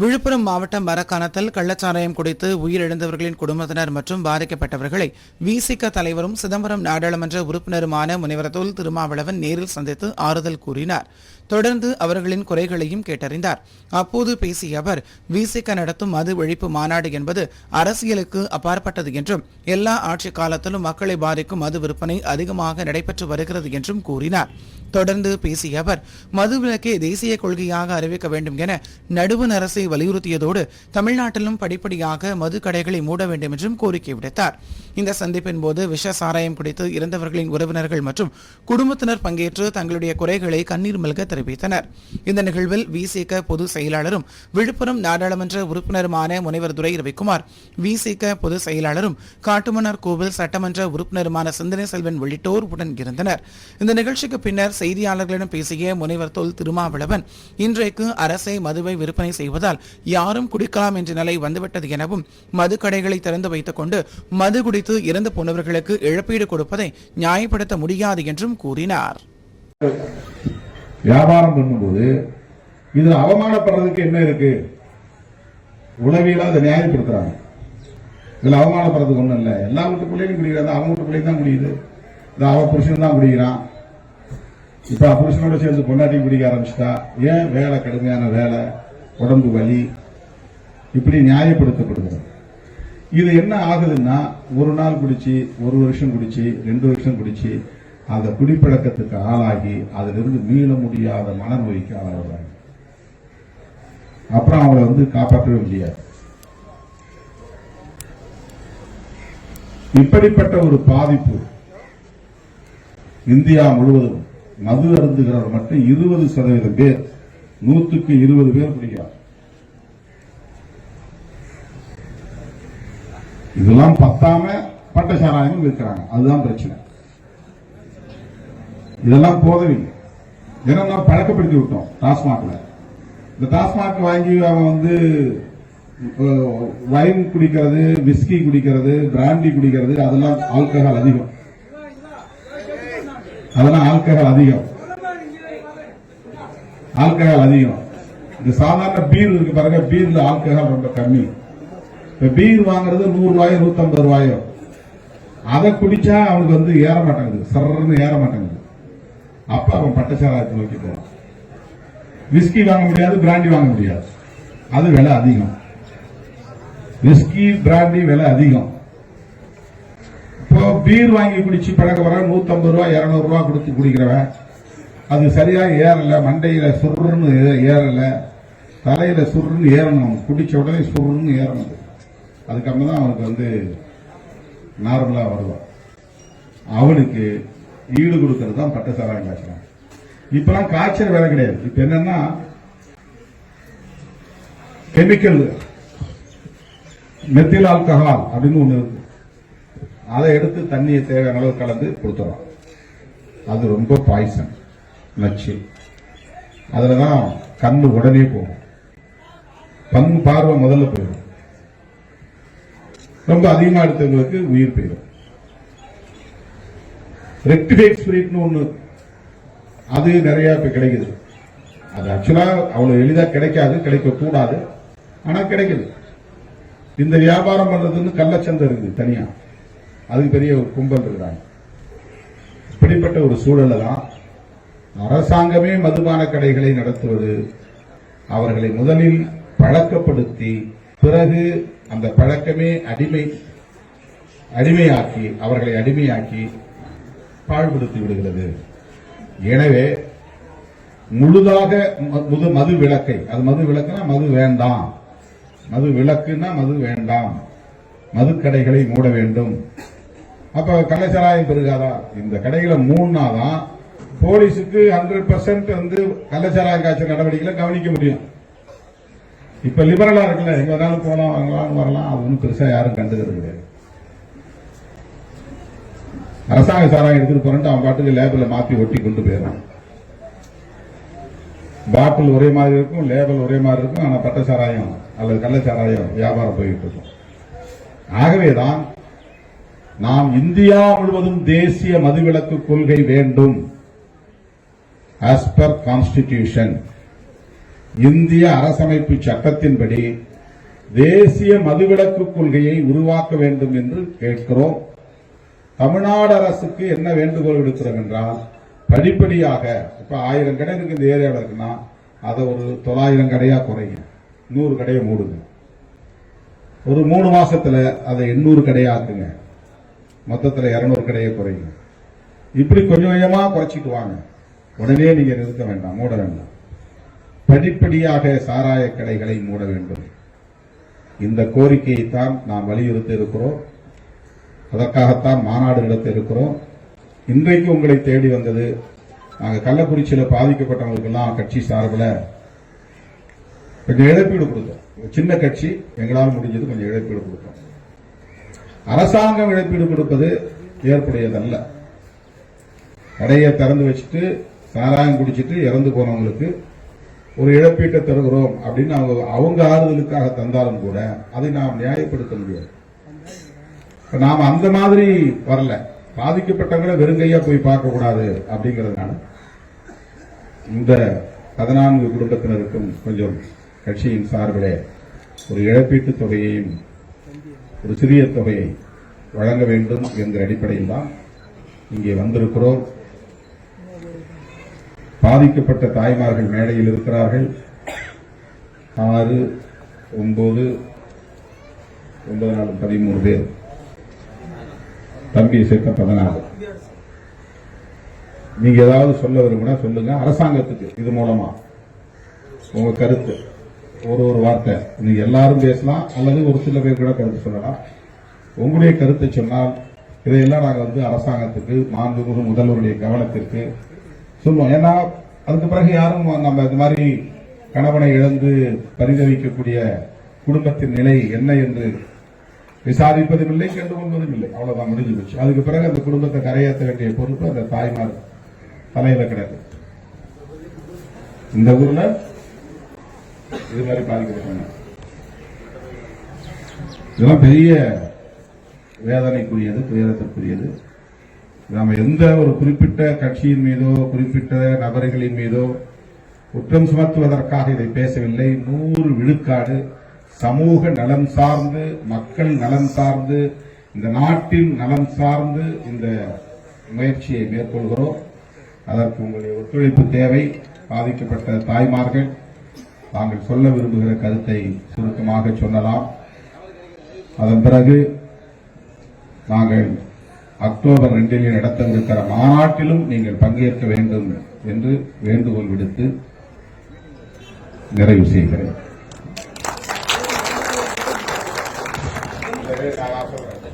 விழுப்புரம் மாவட்டம் மரக்காணத்தில் கள்ளச்சாராயம் குடித்து உயிரிழந்தவர்களின் குடும்பத்தினர் மற்றும் பாதிக்கப்பட்டவர்களை விசிக தலைவரும் சிதம்பரம் நாடாளுமன்ற உறுப்பினருமான முனைவர் தொல் திருமாவளவன் நேரில் சந்தித்து ஆறுதல் கூறினார். தொடர்ந்து அவர்களின் குறைகளையும் கேட்டறிந்தார். அப்போது பேசிய அவர் விசிக நடத்தும் மது ஒழிப்பு மாநாடு என்பது அரசியலுக்கு அப்பாற்பட்டது என்றும் எல்லா ஆட்சி காலத்திலும் மக்களை பாதிக்கும் மது விற்பனை அதிகமாக நடைபெற்று வருகிறது என்றும் கூறினார். தொடர்ந்து பேசிய அவர் மதுவிலக்கை தேசிய கொள்கையாக அறிவிக்க வேண்டும் என நடுவண் அரசை வலியுறுத்தியதோடு தமிழ்நாட்டிலும் படிப்படியாக மது கடைகளை மூட வேண்டும் என்றும் கோரிக்கை விடுத்தார். இந்த சந்திப்பின் போது விஷ சாராயம் குடித்து இறந்தவர்களின் உறவினர்கள் மற்றும் குடும்பத்தினர் பங்கேற்று தங்களுடைய குறைகளை கண்ணீர் மல்க தெரிவித்தனர். இந்த நிகழ்வில் விசிக பொதுச் செயலாளரும் விழுப்புரம் நாடாளுமன்ற உறுப்பினருமான முனைவர் துரை ரவிக்குமார் விசிக பொதுச் செயலாளரும் காட்டுமன்னார் கோவில் சட்டமன்ற உறுப்பினருமான சிந்தனை செல்வன் உள்ளிட்டோர் உடன் இருந்தனர். இந்த நிகழ்ச்சிக்கு பின்னர் செய்தியாளர்களிடம் பேசிய முனைவர் தொல் திருமாவளவன் இன்றைக்கு அரசை மதுவை விற்பனை செய்வதால் யாரும் குடிக்கலாம் என்ற நிலை வந்துவிட்டது எனவும் மதுக்கடைகளை திறந்து வைத்துக் கொண்டு மது குடித்து இறந்து போனவர்களுக்கு இழப்பீடு கொடுப்பதை நியாயப்படுத்த முடியாது என்றும் கூறினார். வியாபாரம் பண்ணும்போது இதில் அவமானப்படுறதுக்கு என்ன இருக்கு? உளவியலா அதை நியாயப்படுத்துறாங்க. இதில் அவமானப்படுறதுக்கு ஒண்ணும் இல்லை. எல்லா வீட்டுக்குள்ளேயும் குடிக்கிறாங்க அவங்க வீட்டுக்குள்ளேயும் பிள்ளைங்க தான் குடியுது இந்த அவ புருஷன் தான் குடிக்கிறான் இப்போ புருஷனோட சேர்ந்து பொண்டாட்டி குடிக்க ஆரம்பிச்சிட்டா. ஏன் வேலை கடுமையான வேலை? உடம்பு வலி. இப்படி நியாயப்படுத்தப்படுகிறது. இது என்ன ஆகுதுன்னா ஒரு நாள் குடிச்சு ஒரு வருஷம் குடிச்சு ரெண்டு வருஷம் குடிச்சு அந்த குடிப்பழக்கத்துக்கு ஆளாகி அதிலிருந்து மீள முடியாத மனநோய்க்கு ஆளாகிறாங்க அப்புறம் அவரை வந்து காப்பாற்றவே முடியாது. இப்படிப்பட்ட ஒரு பாதிப்பு இந்தியா முழுவதும் மது அருந்துகிறவர் மட்டும் இருபது சதவீதம் பேர் நூத்துக்கு இருபது பேர் குடிக்கிறார். இதெல்லாம் பத்தாம பட்ட சாராயமும் விற்கிறாங்க அதுதான் பிரச்சனை. இதெல்லாம் போதவில்லை ஏன்னா நாம் பழக்கப்படுத்தி விட்டோம் டாஸ்மாக்ல. இந்த டாஸ்மாக் வாங்கி அவன் வந்து வைன் குடிக்கிறது விஸ்கி குடிக்கிறது பிராண்டி குடிக்கிறது அதெல்லாம் ஆல்கஹால் அதிகம். அதெல்லாம் ஆல்கஹால் அதிகம். ஆல்கஹால் அதிகம். இந்த சாதாரண பீர் இருக்கு பாருங்க பீர்ல ஆல்கஹால் ரொம்ப கம்மி. இப்ப பீர் வாங்குறது நூறு ரூபாயோ நூத்தம்பது ரூபாயோ. அதை குடிச்சா அவனுக்கு வந்து ஏற மாட்டேங்குது சர்ன்னு ஏற மாட்டேங்குது. அப்ப அவன் பட்டச்சாராயத்தை நோக்கி போறான். விஸ்கி வாங்க முடியாது பிராண்டி வாங்க முடியாது. அது விலை அதிகம். விஸ்கி பிராண்டி விலை அதிகம். இப்போ பீர் வாங்கி குடிச்சு பழக வர நூத்தம்பது ரூபா இருநூறு ரூபா கொடுத்து குடிக்கிறவன் அது சரியா ஏறல மண்டையில சுருன்னு ஏறல தலையில சுருன்னு ஏறணும். குடிச்ச உடனே சுருன்னு ஏறணும். அதுக்கப்புறம் தான் அவனுக்கு வந்து நார்மலா வருவான். அவனுக்கு ஈடு கொடுக்கறது தான் பட்ட சாராயம் காய்ச்சலாம் இப்பெல்லாம் காய்ச்சல் வேலை கிடையாது. இப்ப என்னன்னா கெமிக்கல் மெத்தில் ஆல்கஹால் அப்படின்னு ஒண்ணு இருக்கு. அதை எடுத்து தண்ணியை தேவையான அளவு கலந்து கொடுத்துறோம். அது ரொம்ப பாய்சன் நச்சு. அதுலதான் கண்ணு உடனே போகும். கண் பார்வை முதல்ல போயிடும். ரொம்ப அதிகமா எடுத்தவங்களுக்கு உயிர் போயிடும். ரெக்டிஃபைட் ஸ்பிரிட்னு ஒன்று அது நிறையா இப்போ கிடைக்குது. அது ஆக்சுவலாக அவ்வளோ எளிதாக கிடைக்காது கிடைக்கக்கூடாது ஆனால் கிடைக்குது. இந்த வியாபாரம் பண்ணுறதுன்னு கள்ளச்சந்தை இருக்குது தனியாக அதுக்கு பெரிய ஒரு கும்பல் இருக்கிறாங்க இப்படிப்பட்ட ஒரு சூழலை தான் அரசாங்கமே மதுபான கடைகளை நடத்துவது அவர்களை முதலில் பழக்கப்படுத்தி பிறகு அந்த பழக்கமே அடிமை அடிமையாக்கி அவர்களை அடிமையாக்கி பாழ்படுத்தி விடுகிறது. எனவே முழுதாக ம- முது மது விளக்கை அது மது விளக்குனா மது வேண்டாம். மது விளக்குன்னா மது வேண்டாம். மதுக்கடைகளை மூட வேண்டும். அப்ப கள்ளச்சாராயம் பெருகாதா இந்த கடைகளை மூணாதான் போலீஸுக்கு ஹண்ட்ரட் பர்சன்ட் வந்து கள்ளச்சாராயம் காய்ச்சல் நடவடிக்கைகளை கவனிக்க முடியும். இப்ப லிபரலா இருக்குல்ல எங்க வேணாலும் போலாம் வாங்கலாம் வரலாம் அது ஒன்றும் பெருசா யாரும் கண்டுக்கிறது கிடையாது. அரசாங்க சாராயம் எடுத்துட்டு போறேன்ட்டு அவன் பாட்டுக்கு லேபிள மாத்தி ஒட்டி கொண்டு போயிடறான். பாட்டில் ஒரே மாதிரி இருக்கும் லேபிள் ஒரே மாதிரி இருக்கும் ஆனா பட்ட சாராயம் அல்லது கள்ள சாராயம் வியாபாரம் போயிட்டு இருக்கும். ஆகவேதான் நாம் இந்தியா முழுவதும் தேசிய மதுவிலக்கு கொள்கை வேண்டும். ஆஸ் பர் கான்ஸ்டிடியூஷன் இந்திய அரசமைப்பு சட்டத்தின்படி தேசிய மதுவிலக்கு கொள்கையை உருவாக்க வேண்டும் என்று கேட்கிறோம். தமிழ்நாடு அரசுக்கு என்ன வேண்டுகோள் விடுக்கிறோம் என்றால் படிப்படியாக இப்போ ஆயிரம் கடை இருக்கு இந்த ஏரியாவில் இருக்குன்னா அதை ஒரு தொள்ளாயிரம் கடையாக குறைங்க நூறு கடையை மூடுங்க. ஒரு மூணு மாசத்துல அதை எண்ணூறு கடையாக்குங்க மொத்தத்தில் இரநூறு கடையை குறைங்க. இப்படி கொஞ்சம் கொஞ்சமாக குறைச்சிட்டு வாங்க. உடனே நீங்கள் நிறுத்த வேண்டாம் மூட வேண்டாம். படிப்படியாக சாராய கடைகளை மூட வேண்டும். இந்த கோரிக்கையை தான் நாம் வலியுறுத்தி இருக்கிறோம். அதற்காகத்தான் மாநாடு நடத்த இருக்கிறோம். இன்றைக்கு உங்களை தேடி வந்தது நாங்கள் கள்ளக்குறிச்சியில் பாதிக்கப்பட்டவங்களுக்கெல்லாம் கட்சி சார்பில் கொஞ்சம் இழப்பீடு கொடுத்தோம். ஒரு சின்ன கட்சி எங்களால் முடிஞ்சது கொஞ்சம் இழப்பீடு கொடுத்தோம். அரசாங்கம் இழப்பீடு கொடுப்பது ஏற்புடையதல்ல. கடையை திறந்து வச்சுட்டு சாராயம் குடிச்சிட்டு இறந்து போனவங்களுக்கு ஒரு இழப்பீட்டை தருகிறோம் அப்படின்னு அவங்க அவங்க ஆறுதலுக்காக தந்தாலும் கூட அதை நாம் நியாயப்படுத்த முடியாது. நாம அந்த மாதிரி வரல. பாதிக்கப்பட்டவங்களை வெறுங்கையா போய் பார்க்க கூடாது இந்த பதினான்கு குடும்பத்தினருக்கும் கொஞ்சம் கட்சியின் சார்பிலே ஒரு இழப்பீட்டு தொகையையும் ஒரு சிறிய தொகையை வழங்க வேண்டும் என்கிற அடிப்படையில் தான் இங்கே வந்திருக்கிறோம். பாதிக்கப்பட்ட தாய்மார்கள் மேடையில் இருக்கிறார்கள். ஆறு ஒன்பது ஒன்பது நாலு பதிமூணு பேர். தம்பி சேர்த்த பதினாறு. நீங்க ஏதாவது சொல்ல விரும்பினா சொல்லுங்க. அரசாங்கத்துக்கு இது மூலமா. உங்க கருத்து. ஒரு ஒரு வார்த்தை. நீங்க எல்லாரும் பேசலாம். அல்லது ஒரு சில பேர் கூட கருத்து சொல்லலாம். உங்களுடைய கருத்தை சொன்னால் இதையெல்லாம் நாங்க வந்து அரசாங்கத்துக்கு மாண்புமிகு முதல்வருடைய கவனத்திற்கு சொல்லுவோம். ஏன்னா அதுக்கு பிறகு யாரும் நம்ம இந்த மாதிரி கணவனை இழந்து பரிதவிக்கக்கூடிய குடும்பத்தின் நிலை என்ன என்று விசாரிப்பதும் இல்லை கண்டு கொள்வதும் இல்லை அவ்வளவுதான் முடிஞ்சு போச்சு. அதுக்கு பிறகு அந்த குடும்பத்தை கரையேற்ற வேண்டிய பொறுப்பு அந்த தாய்மார் தலையில கிடையாது. இந்த ஊர்ல இது மாதிரி பாதிக்கப்பட்டாங்க இதெல்லாம் பெரிய வேதனைக்குரியது துயரத்திற்குரியது. நாம எந்த ஒரு குறிப்பிட்ட கட்சியின் மீதோ குறிப்பிட்ட நபர்களின் மீதோ குற்றம் சுமத்துவதற்காக இதை பேசவில்லை. நூறு விழுக்காடு சமூக நலம் சார்ந்து மக்கள் நலம் சார்ந்து இந்த நாட்டின் நலம் சார்ந்து இந்த முயற்சியை மேற்கொள்கிறோம். அதற்கு உங்களுடைய ஒத்துழைப்பு தேவை. பாதிக்கப்பட்ட தாய்மார்கள் தாங்கள் சொல்ல விரும்புகிற கருத்தை சுருக்கமாக சொல்லலாம். அதன் பிறகு நாங்கள் அக்டோபர் ரெண்டில் நடத்தவிருக்கிற மாநாட்டிலும் நீங்கள் பங்கேற்க வேண்டும் என்று வேண்டுகோள் விடுத்து நிறைவு செய்கிறேன். Abajo.